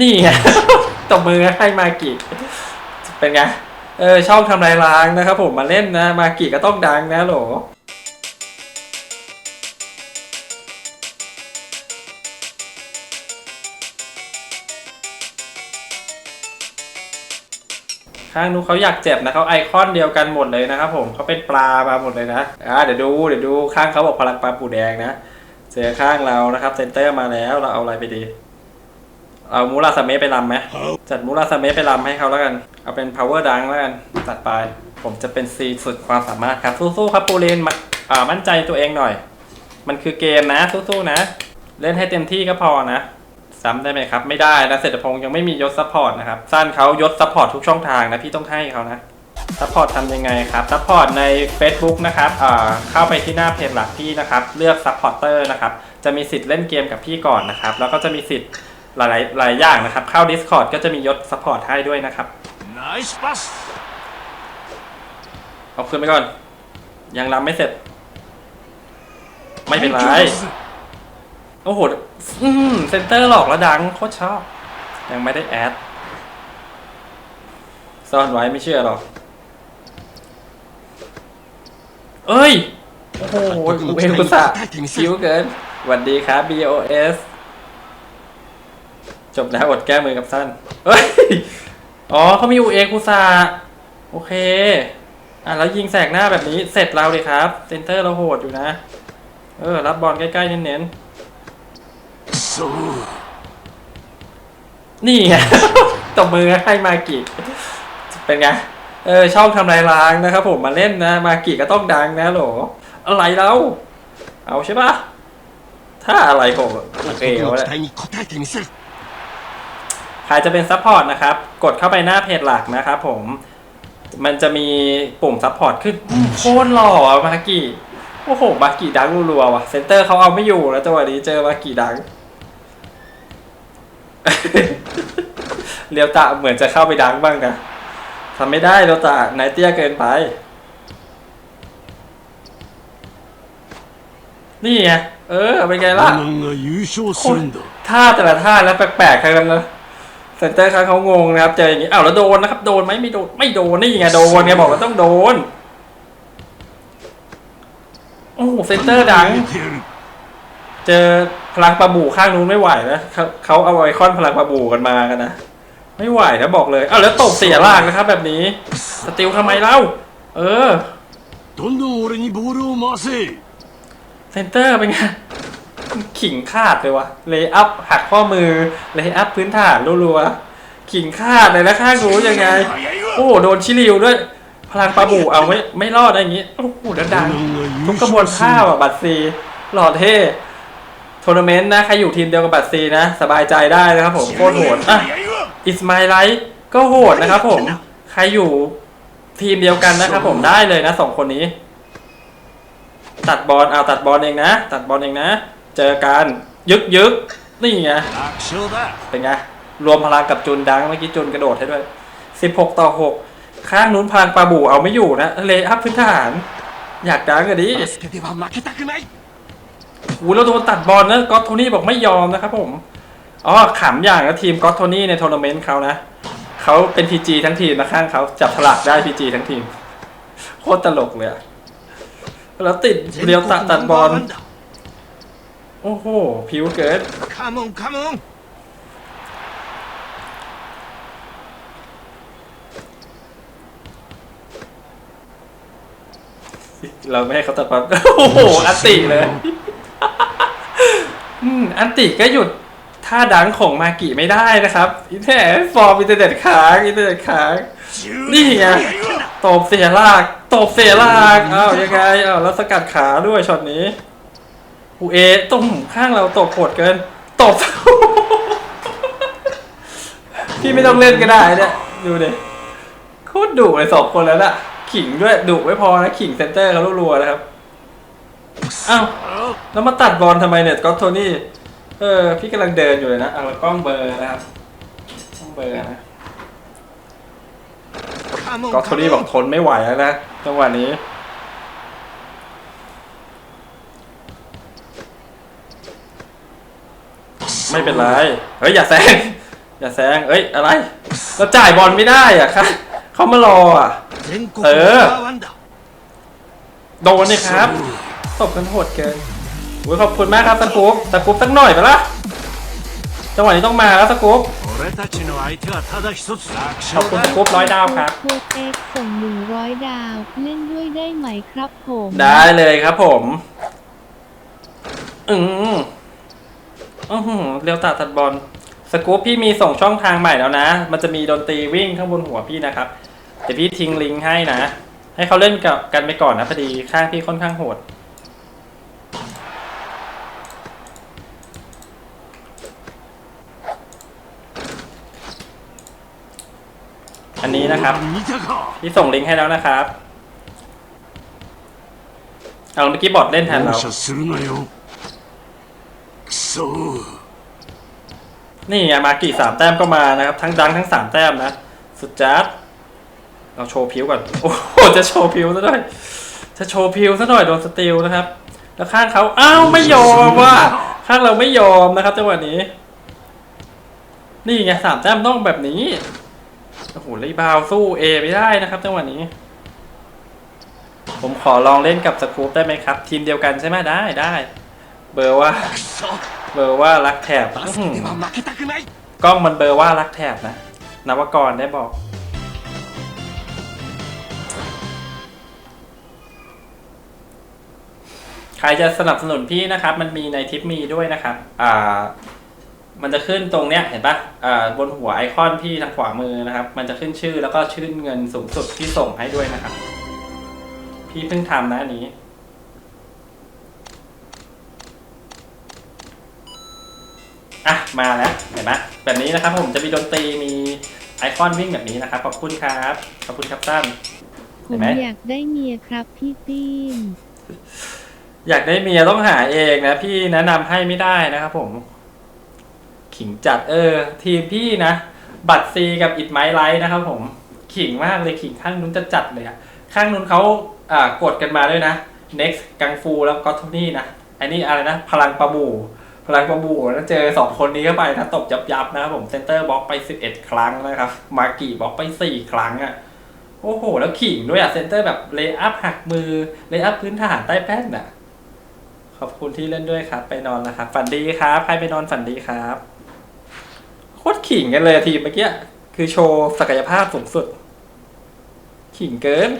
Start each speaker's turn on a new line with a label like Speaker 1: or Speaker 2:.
Speaker 1: นี่ไงตบมือให้มากิเป็นไง เออช่องทำลายล้างนะครับผมมาเล่นนะ มากิก็ต้องดังนะโหลข้างนู้นเขาอยากเจ็บนะเขาไอคอนเดียวกันหมดเลยนะครับผมเขาเป็นปลามาหมดเลยนะอ่าเดี๋ยวดูเดี๋ยวดูข้างเขาบอกพลังปลาปูแดงนะ เจอข้างเรานะครับเซนเตอร์มาแล้วเราเอาอะไรไปดี เอามูราสเมะไปรำไหมจัดมูราสเมะไปรำให้เขาแล้วกัน เอาเป็น power ดังแล้วกัน จัดไป ผมจะเป็นซีสุดความสามารถครับ สู้ๆครับปูเรนมาอ่ามั่นใจตัวเองหน่อย มันคือเกมนะ สู้ๆนะ เล่นให้เต็มที่ก็พอนะซ้ำได้ไหมครับ ไม่ได้นะเศรษฐพงศ์ยังไม่มียศซัพพอร์ตนะครับสั้นเขายศซัพพอร์ตทุกช่องทางนะพี่ต้องให้เขานะซัพพอร์ตทำยังไงครับซัพพอร์ตใน Facebook นะครับเข้าไปที่หน้าเพจหลักพี่นะครับ เลือกซัพพอร์เตอร์นะครับ จะมีสิทธิ์เล่นเกมกับพี่ก่อนนะครับ แล้วก็จะมีสิทธิ์ หลายหลายอย่างนะครับ เข้า Discord ก็จะมียศซัพพอร์ตให้ด้วยนะครับ
Speaker 2: Nice pass
Speaker 1: เอาคืนไปก่อน ยังรับไม่เสร็จ ไม่เป็นไร โอ้โหเซนเตอร์หลอกระดังโคตรชอบ ยังไม่ได้แอดซ่อนไว้ไม่เชื่อหรอก เอ้ย โอ้โหเอนกุสะคิ้วเกินสวัสดีครับ BOS จบแล้วอดแก้มือกับสั้นเฮ้ย อ๋อเขามีอูเอคุซาโอเค อะแล้วยิงแสกหน้าแบบนี้เสร็จเราเลยครับ เซนเตอร์เราโหดอยู่นะ เออ รับบอลใกล้ๆเน้นๆ นี่ไงตบมือให้มากิเป็นไง เออชอบทำลายล้างนะครับผมมาเล่นนะ มากิก็ต้องดังนะหลออะไรเราเอาใช่ปะถ้าอะไรผมโอเคเอา
Speaker 2: แห
Speaker 1: ละ ใครจะเป็นซัพพอร์ตนะครับ กดเข้าไปหน้าเพจหลักนะครับผม มันจะมีปุ่มซัพพอร์ตขึ้นโคตรหล่อมากิโอ้โหมากิดังรัวๆว่ะเซนเตอร์เขาเอาไม่อยู่แล้วจังหวะนี้เจอมากิดังเรียวตะเหมือนจะเข้าไปดังบ้างนะทำไม่ได้เรียวตะนายเตี้ยเกินไป นี่ไงเออเป็นไงล่ะท่าแต่ละท่าแล้วแปลกๆใครงนั้นเลย เซนเตอร์ครับเขางงนะครับ เจออย่างนี้อ้าวแล้วโดนนะครับ โดนไหมไม่โดนไม่โดนนี่ไงโดนไงบอกว่าต้องโดน โอ้เซนเตอร์ดัง เจอพลังปะบูข้างนู้นไม่ไหวนะเขาเขาเอาไอคอนพลังปะบูกันมากันนะไม่ไหวนะบอกเลยเอ้าแล้วตกเสียล่างนะครับ แบบนี้สติลทำไมเล่า เออเซนเตอร์เป็นไง ขิงขาดเลยวะเลย์อัพหักข้อมือเลย์อัพพื้นฐานรัวๆขิงขาดเลยแล้วข้างรู้ยังไง โอ้โดนชิลิวด้วย พลังปลาบูเอาไม่ไม่รอดอะไรอย่างงี้โอ้โหแล้วดังทุกกระบวนท่าอะบัตรซีหล่อเท่ทัวร์นาเมนต์นะใครอยู่ทีมเดียวกับบัตรซีนะ สบายใจได้นะครับผมโคตรโหดอะอิสมาไลท์ก็โหดนะครับผม ใครอยู่ทีมเดียวกันนะครับผมได้เลยนะสองคนนี้ ตัดบอลเอาตัดบอลเองนะ ตัดบอลเองนะ เจอกันยึกยึกนี่ไงเป็นไงรวมพลังกับจุนดังเมื่อกี้จุนกระโดดให้ด้วย 16 ต่อ 6 ข้างนู้นพลังปลาบูเอาไม่อยู่นะเละครับพื้นฐาน อยากดังกันดิ
Speaker 2: โอ้
Speaker 1: เราโดนตัดบอลนะก็โทนี่บอกไม่ยอมนะครับผมอ๋อขำอย่างนะทีมก็โทนี่ในทัวร์นาเมนต์เขานะเขาเป็นพีจีทั้งทีมนะข้างเขาจับฉลากได้พีจีทั้งทีมโคตรตลกเลยแล้วติดเรียวตัดตัดบอล โอ้โห ผิวเกิ
Speaker 2: ด Come on, come
Speaker 1: เราไม่ให้เขาตะดปับโอ้โห อันติเลย อืม อันติก็หยุดท่าดังของมากิไม่ได้นะครับอินเทอร์ฟอร์มอินเทอร์เน็ตค้างอินเทอร์เน็ตค้าง นี่ไงตบเสียลากตบเสียลากอ้าวยังไงอ้าวแล้วสกัดขาด้วยช็อตนี้ อูเอตรงข้างเราตกโหดเกินตบ พี่ไม่ต้องเล่นก็ได้เนี่ยดูดิโคตรดุเลยสองคนแล้วน่ะ ขิงด้วยดุไม่พอนะขิงเซนเตอร์เขารัวๆนะครับอ้าวแล้วมาตัดบอลทำไมเนี่ยก็โทนี่เออพี่กำลังเดินอยู่เลยนะเอากล้องเบอร์นะครับกล้องเบอร์นะก็โทนี่บอกทนไม่ไหวแล้วนะจังหวะนี้ ไม่เป็นไรเฮ้ยอย่าแซงอย่าแซงเอ้ยอะไรเราจ่ายบอลไม่ได้อะครับเขามารออะ
Speaker 2: เออ
Speaker 1: โดนเลยครับตบกันโหดเกินโอ้ขอบคุณมากครับตะกุบตะกุบสักหน่อยไปละจังหวะนี้ต้องมาแล้ว
Speaker 2: ตะกุบ
Speaker 1: ขอบคุณ
Speaker 2: ตะ
Speaker 1: กุบร้อยดาวครับ
Speaker 3: คูเอ็ส่งหนึ่งร้อยดาว เล่นด้วยได้ไหมครับผม
Speaker 1: ได้เลยครับผม อืม อือเรียวตาตัดบอลสกู๊ปพี่มีส่งช่องทางใหม่แล้วนะ มันจะมีดนตรีวิ่งข้างบนหัวพี่นะครับ เดี๋ยวพี่ทิ้งลิงก์ให้นะ ให้เขาเล่นกับกันไปก่อนนะพอดีข้างพี่ค่อนข้างโหด อันนี้นะครับ พี่ส่งลิงก์ให้แล้วนะครับ เอาเมื่อกี้บอดเล่นแทนเราู้นี่ไงมากี่สามแต้มก็มานะครับ ทั้งดังทั้งสามแต้มนะ สุดจัดเราโชว์ผิวก่อน โอ้โหจะโชว์ผิวซะหน่อยจะโชว์ผิวซะหน่อยโดนสติลนะครับ แล้วข้างเขาอ้าวไม่ยอมว่ะข้างเราไม่ยอมนะครับจังหวะนี้ นี่ไงสามแต้มต้องแบบนี้โอ้โหไรยบาวสู้เอไม่ได้นะครับจังหวะนี้ ผมขอลองเล่นกับสกู๊ปได้ไหมครับ ทีมเดียวกันใช่ไหมได้ได้ เบอร์ว่า เบอร์ว่ารักแถบกล้องมันเบอร์ว่ารักแถบนะนวกรได้บอก ใครจะสนับสนุนพี่นะครับ มันมีในทิปมีด้วยนะครับ อ่า มันจะขึ้นตรงเนี้ยเห็นปะอ่าบนหัวไอคอนพี่ทางขวามือนะครับ มันจะขึ้นชื่อแล้วก็ชื่นเงินสูงสุดที่ส่งให้ด้วยนะครับ พี่เพิ่งทำนะนี้ มาแล้วเห็นไหมแบบนี้นะครับผมจะมีดนตรีมีไอคอนวิ่งแบบนี้นะครับขอบคุณครับขอบคุณครับตั้น
Speaker 3: ผ
Speaker 1: เห็น
Speaker 3: ม
Speaker 1: ไหม
Speaker 3: อยากได้เมียครับพี่ตีน
Speaker 1: อยากได้เมียต้องหาเองนะพี่แนะนำให้ไม่ได้นะครับผม ขิงจัดเออ ทีมพี่นะ บัตรซีกับอิดไมไลท์นะครับผม ขิงมากเลยขิงข้างนู้นจะจัดเลยอะข้างนู้นเขาอ่ากดกันมาด้วยนะ next กังฟูแล้วก็โทนี่นะไอ้นี่อะไรนะ พลังประบู พลังประบูแล้วเจอสองคนนี้เข้าไปนะตบยับยับนะครับผมเซนเตอร์บล็อกไป 11 ครั้งนะครับ มากี่บล็อกไป 4 ครั้งอะโอ้โห แล้วขิงด้วยอะเซนเตอร์แบบเลย์อัพหักมือเลย์อัพพื้นฐานใต้แป้นอะขอบคุณที่เล่นด้วยครับ ไปนอนแล้วครับฝันดีครับใครไปนอนฝันดีครับโคตรขิงกันเลยทีมเมื่อกี้คือโชว์ศักยภาพสูงสุด ขิงเกิน